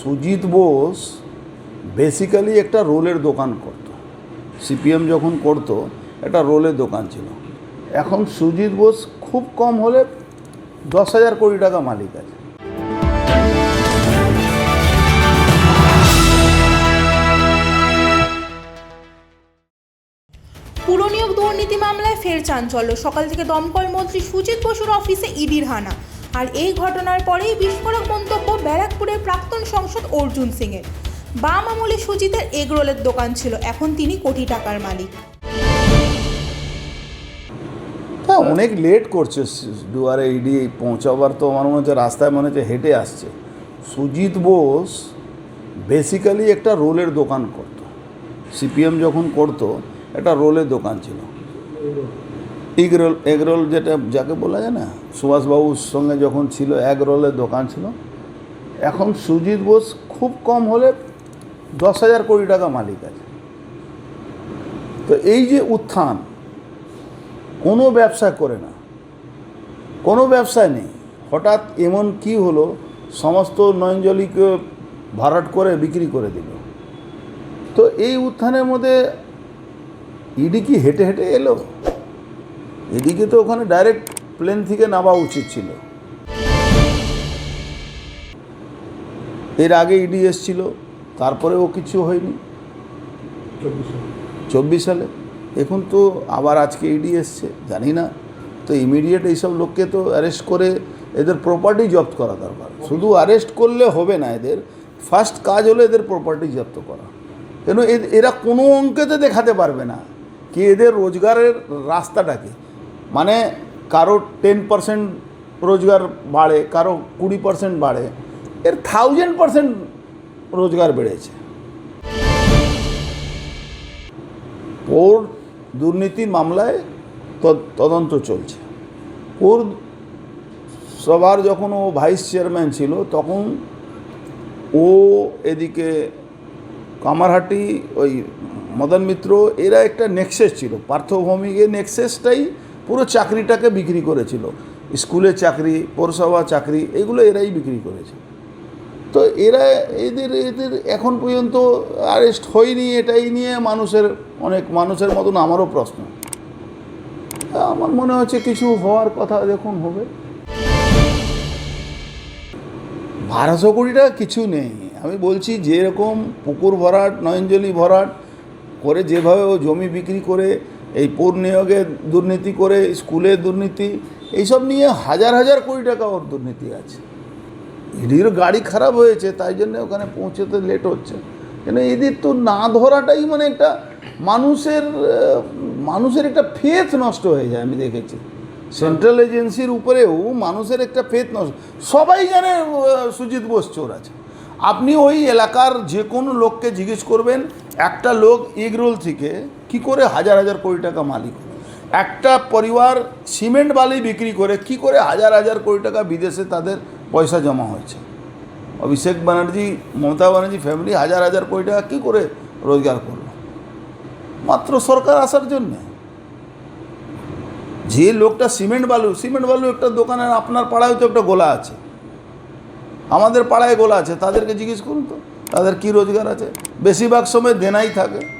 Sujit Bose basically একটা রোলের দোকান করত। সিপিএম যখন করতো, একটা রোলের দোকান ছিল। এখন সুজিত বোস খুব কম হলে দশ হাজার কোটি টাকা মালিক আছে। পুরনিয়োগ দুর্নীতি মামলায় ফের চাঞ্চল্য। সকাল থেকে দমকল মন্ত্রী সুজিত বসুর অফিসে ইডির হানা। আর এই ঘটনার পরেই বিস্ফোরক মন্তব্য ব্যারাকপুরের প্রাক্তন সংসদ অর্জুন সিংয়ের। বাম আমলে সুজিতের এগরোলের দোকান ছিল, এখন তিনি কোটি টাকার মালিক। হ্যাঁ অনেক লেট করছে, দুয়ারে ইডি পৌঁছাবার তো আমার মনে হচ্ছে রাস্তায় মনে হচ্ছে হেঁটে আসছে। সুজিত বোস বেসিক্যালি একটা রোলের দোকান করত। সিপিএম যখন করতো, একটা রোলের দোকান ছিল। এগ রোল যেটা যাকে বলা যায় না, সুভাষবাবুর সঙ্গে যখন ছিল এগ রোলের দোকান ছিল, এখন সুজিত বোস খুব কম হলে দশ হাজার কোটি টাকা মালিক আছে। তো এই যে উত্থান, কোনো ব্যবসা করে না, কোনো ব্যবসায় নেই। হঠাৎ এমন কি হলো, সমস্ত নয়নজলিকে ভাড়াট করে বিক্রি করে দিল। তো এই উত্থানের মধ্যে ইডি কি হেঁটে হেঁটে এলো? এদিকে তো ওখানে ডাইরেক্ট প্লেন থেকে নামা উচিত ছিল। এর আগে ইডি এসছিল তারপরে ও কিছু হয়নি। চব্বিশ সালে। এখন তো আবার আজকে ইডি এসছে, জানি না। তো ইমিডিয়েট এইসব লোককে তো অ্যারেস্ট করে এদের প্রপার্টি জব্দ করা দরকার। শুধু অ্যারেস্ট করলে হবে না এদের ফার্স্ট কাজ হলো এদের প্রপার্টি জব্দ করা। কেন এরা কোনো অঙ্কেতে দেখাতে পারবে না। কি এদের রোজগারের রাস্তাটা কি? মানে কারও টেন পার্সেন্ট রোজগার বাড়ে, কারও কুড়ি পার্সেন্ট বাড়ে, এর থাউজেন্ড পার্সেন্ট রোজগার বেড়েছে। ওর দুর্নীতি মামলায় তদন্ত চলছে। ওর সবার যখন ও ভাইস চেয়ারম্যান ছিল, তখন ও এদিকে কামারহাটি ওই মদন মিত্র, এরা একটা নেক্সেস ছিল। পার্থভৌমিকের নেক্সেসটাই পুরো চাকরিটাকে বিক্রি করেছিল। স্কুলে চাকরি, পৌরসভা চাকরি, এগুলো এরাই বিক্রি করেছে। তো এরা এদের এদের এখন পর্যন্ত অ্যারেস্ট হয়নি এটাই নিয়ে মানুষের অনেক, মানুষের মতন আমারও প্রশ্ন। আমার মনে হচ্ছে কিছু হওয়ার কথা দেখুন, হবে। বারোশো কোটি টাকা কিছু নেই। আমি বলছি যেরকম পুকুর ভরাট, নয়নজলি ভরাট, করে যেভাবে ও জমি বিক্রি করে এই পৌর নিয়োগে দুর্নীতি করে, স্কুলে দুর্নীতি, এইসব নিয়ে হাজার হাজার কোটি টাকা ওর দুর্নীতি আছে। ইডির গাড়ি খারাপ হয়েছে, তাই জন্য ওখানে পৌঁছতে লেট হচ্ছে। কেন এদের তো না ধরাটাই মানে একটা মানুষের মানুষের একটা ফেথ নষ্ট হয়ে যায়, আমি দেখেছি। সেন্ট্রাল এজেন্সির উপরেও মানুষের একটা ফেথ নষ্ট, সবাই জানে সুজিত বোস চোর আছে। আপনি ওই এলাকার যে কোনো লোককে জিজ্ঞেস করবেন একটা লোক এগরোল থেকে কি করে হাজার হাজার কোটি টাকা মালিক? একটা পরিবার সিমেন্ট বালি বিক্রি করে কি করে হাজার হাজার কোটি টাকা বিদেশে তাদের পয়সা জমা হয়েছে? অভিষেক ব্যানার্জি, মমতা ব্যানার্জি ফ্যামিলি হাজার হাজার কোটি টাকা কী করে রোজগার করল? মাত্র সরকার আসার জন্যে। যে লোকটা সিমেন্ট বালু সিমেন্ট বালু একটা দোকানের আপনার পাড়ায় তো একটা গোলা আছে। আমাদের পাড়ায় গোলা আছে, তাদেরকে জিজ্ঞেস করুন তো। তাদের কি রোজগার আছে? বেশিরভাগ সময় দেনাই থাকে।